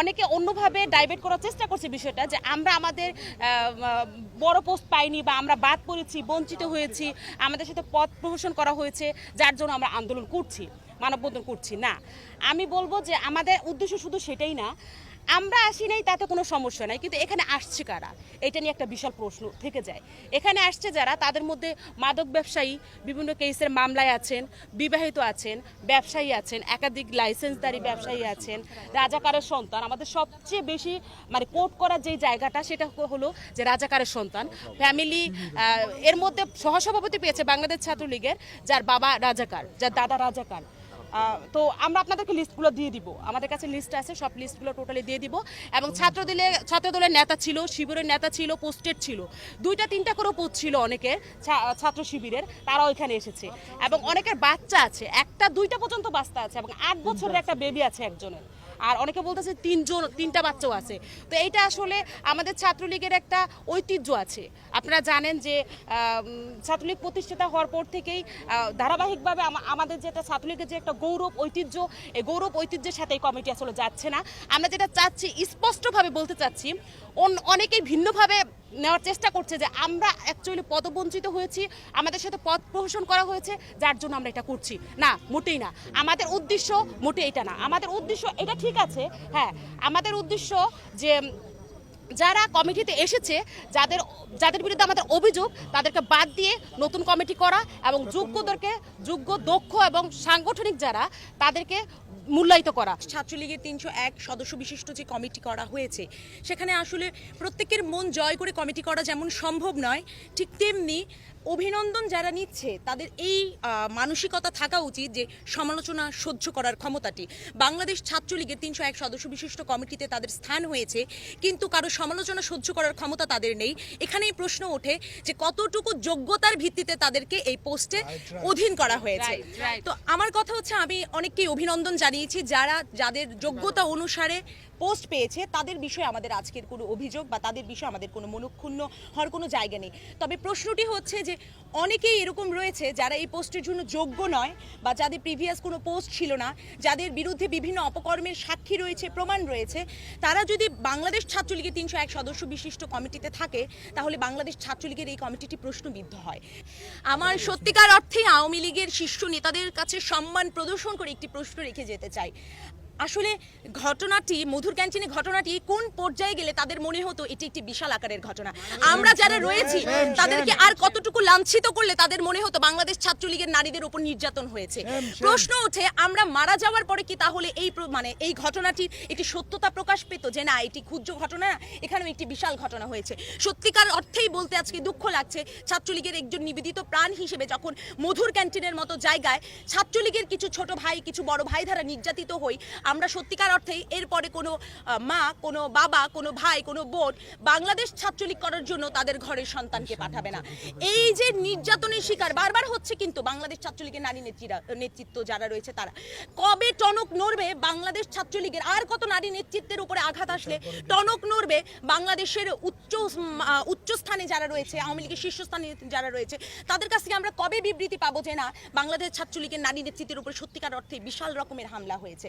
অনেকে অন্যভাবে ডাইভেট করার চেষ্টা করছে বিষয়টা যে আমরা আমাদের বড় পোস্ট পাইনি বা আমরা বাদ পড়েছি, বঞ্চিত হয়েছি, আমাদের সাথে পথ প্রহসন করা হয়েছে, যার জন্য আমরা আন্দোলন করছি, মানববন্ধন করছি। না, আমি বলব যে আমাদের উদ্দেশ্য শুধু সেটাই না আমরা আসি নাই, তাতে কোনো সমস্যা নাই। কিন্তু এখানে আসছে কারা? এটা নিয়ে একটা বিশাল প্রশ্ন থেকে যায়। এখানে আসছে যারা, তাদের মধ্যে মাদক ব্যবসায়ী, বিভিন্ন কেসের মামলায় আছেন, বিবাহিত আছেন, ব্যবসায়ী আছেন, একাধিক লাইসেন্সদারি ব্যবসায়ী আছেন রাজাকারের সন্তান। আমাদের সবচেয়ে বেশি মানে কোট করার যেই জায়গাটা, সেটা হলো যে রাজাকারের সন্তান। ফ্যামিলি এর মধ্যে সহসভাপতি পেয়েছে বাংলাদেশ ছাত্রলীগের, যার বাবা রাজাকার যার দাদা রাজাকার তো আমরা আপনাদেরকে লিস্টগুলো দিয়ে দিব। আমাদের কাছে লিস্ট আছে, সব লিস্টগুলো টোটালি দিয়ে দিব। এবং ছাত্র দিলে ছাত্র দলের নেতা ছিল, শিবিরের নেতা ছিল পোস্টেড ছিল। দুইটা, তিনটা করে পোস্ট ছিল অনেকে ছাত্র শিবিরের তারা ওইখানে এসেছে। এবং অনেকের বাচ্চা আছে, একটা, দুইটা পর্যন্ত বাচ্চা আছে এবং আট বছরের একটা বেবি আছে একজনের। আর অনেকে বলতেছে তিনজন, তিনটা বাচ্চাও আছে। তো এইটা আসলে আমাদের ছাত্রলীগের একটা ঐতিহ্য আছে। আপনারা জানেন যে ছাত্রলীগ প্রতিষ্ঠিতা হওয়ার পর থেকেই ধারাবাহিকভাবে আমাদের আমাদের যেটা ছাত্রলীগের যে একটা গৌরব ঐতিহ্য, এই গৌরব ঐতিহ্যের সাথে এই কমিটি আসলে যাচ্ছে না। আমরা যেটা চাচ্ছি, স্পষ্টভাবে বলতে চাচ্ছি, অন- অনেকেই ভিন্নভাবে নেওয়ার চেষ্টা করছে যে আমরা অ্যাকচুয়ালি পদবঞ্চিত হয়েছি, আমাদের সাথে পদ প্রহসন করা হয়েছে, যার জন্য আমরা এটা করছি। না, মোটেই না। আমাদের উদ্দেশ্য মোটে এটা না। আমাদের উদ্দেশ্য, এটা ঠিক আছে হ্যাঁ আমাদের উদ্দেশ্য যে যারা কমিটিতে এসেছে, যাদের যাদের বিরুদ্ধে আমাদের অভিযোগ, তাদেরকে বাদ দিয়ে নতুন কমিটি করা এবং যোগ্যদেরকে, যোগ্য, দক্ষ এবং সাংগঠনিক যারা, তাদেরকে মূল্যায়িত করা। ছাত্রলীগের তিনশো এক সদস্য বিশিষ্ট যে কমিটি করা হয়েছে, সেখানে আসলে প্রত্যেকের মন জয় করে কমিটি করা যেমন সম্ভব নয়, ঠিক তেমনি অভিনন্দন যারা নিচ্ছে তাদের এই মানসিকতা থাকা উচিত যে সমালোচনা সহ্য করার ক্ষমতাটি। বাংলাদেশ ছাত্রলীগের তিনশো এক সদস্য বিশিষ্ট কমিটিতে তাদের স্থান হয়েছে কিন্তু কারও সমালোচনা সহ্য করার ক্ষমতা তাদের নেই। এখানেই প্রশ্ন ওঠে যে কতটুকু যোগ্যতার ভিত্তিতে তাদেরকে এই পোস্টে অধীন করা হয়েছে. তো আমার কথা হচ্ছে আমি অনেককেই অভিনন্দন জানিয়েছি যারা যাদের যোগ্যতা অনুসারে পোস্ট পেয়েছে তাদের বিষয়ে আমাদের আজকের কোনো অভিযোগ বা তাদের বিষয়ে আমাদের কোনো মনক্ষুণ্ণ হওয়ার কোনো জায়গা নেই। তবে প্রশ্নটি হচ্ছে যে অনেকেই এরকম রয়েছে যারা এই পোস্টের জন্য যোগ্য নয় বা যাদের প্রিভিয়াস কোনো পোস্ট ছিল না, যাদের বিরুদ্ধে বিভিন্ন অপকর্মের সাক্ষী রয়েছে, প্রমাণ রয়েছে, তারা যদি বাংলাদেশ ছাত্রলীগের তিনশো এক সদস্য বিশিষ্ট কমিটিতে থাকে, তাহলে বাংলাদেশ ছাত্রলীগের এই কমিটিটি প্রশ্নবিদ্ধ হয়। আমার সত্যিকার অর্থে আওয়ামী লীগের শীর্ষ নেতাদের কাছে সম্মান প্রদর্শন করে একটি প্রশ্ন রেখে যেতে চাই। আসলে ঘটনাটি, মধুর ক্যান্টিনে ঘটনাটি কোন পর্যায়ে গেলে তাদের মনে হতো এটি একটি বিশাল আকারের ঘটনা? আমরা যারা রয়েছি, তাদেরকে আর কতটুকু লাঞ্ছিত করলে তাদের মনে হতো বাংলাদেশ ছাত্রলীগের নারীদের উপর নির্যাতন হয়েছে? প্রশ্ন ওঠে, আমরা মারা যাওয়ার পরে কি তাহলে এই মানে এই ঘটনাটির একটি সত্যতা প্রকাশ পেত যে না, এটি ক্ষুদ্র ঘটনা, এখানেও একটি বিশাল ঘটনা হয়েছে? সত্যিকার অর্থেই বলতে আজকে দুঃখ লাগছে, ছাত্রলীগের একজন নিবেদিত প্রাণ হিসেবে যখন মধুর ক্যান্টিনের মতো জায়গায় ছাত্রলীগের কিছু ছোট ভাই, কিছু বড় ভাই দ্বারা নির্যাতিত হই আমরা সত্যিকার অর্থেই এরপরে কোনো মা কোনো বাবা কোনো ভাই কোনো বোন বাংলাদেশ ছাত্রলীগ করার জন্য তাদের ঘরের সন্তানকে পাঠাবে না। এই যে নির্যাতনের শিকার বারবার হচ্ছে কিন্তু বাংলাদেশ ছাত্রলীগের নারী নেত্রীরা নেতৃত্ব যারা রয়েছে তারা। কবে টনক নড়বে বাংলাদেশ ছাত্রলীগের? আর কত নারী নেতৃত্বের উপরে আঘাত আসলে টনক নড়বে বাংলাদেশের উচ্চ উম, আহ, উচ্চ স্থানে যারা রয়েছে আওয়ামী লীগের শীর্ষস্থানে যারা রয়েছে তাদের কাছ থেকে আমরা কবে বিবৃতি পাবো যে না বাংলাদেশ ছাত্রলীগের নারী নেতৃত্বের উপরে সত্যিকার অর্থে বিশাল রকমের হামলা হয়েছে?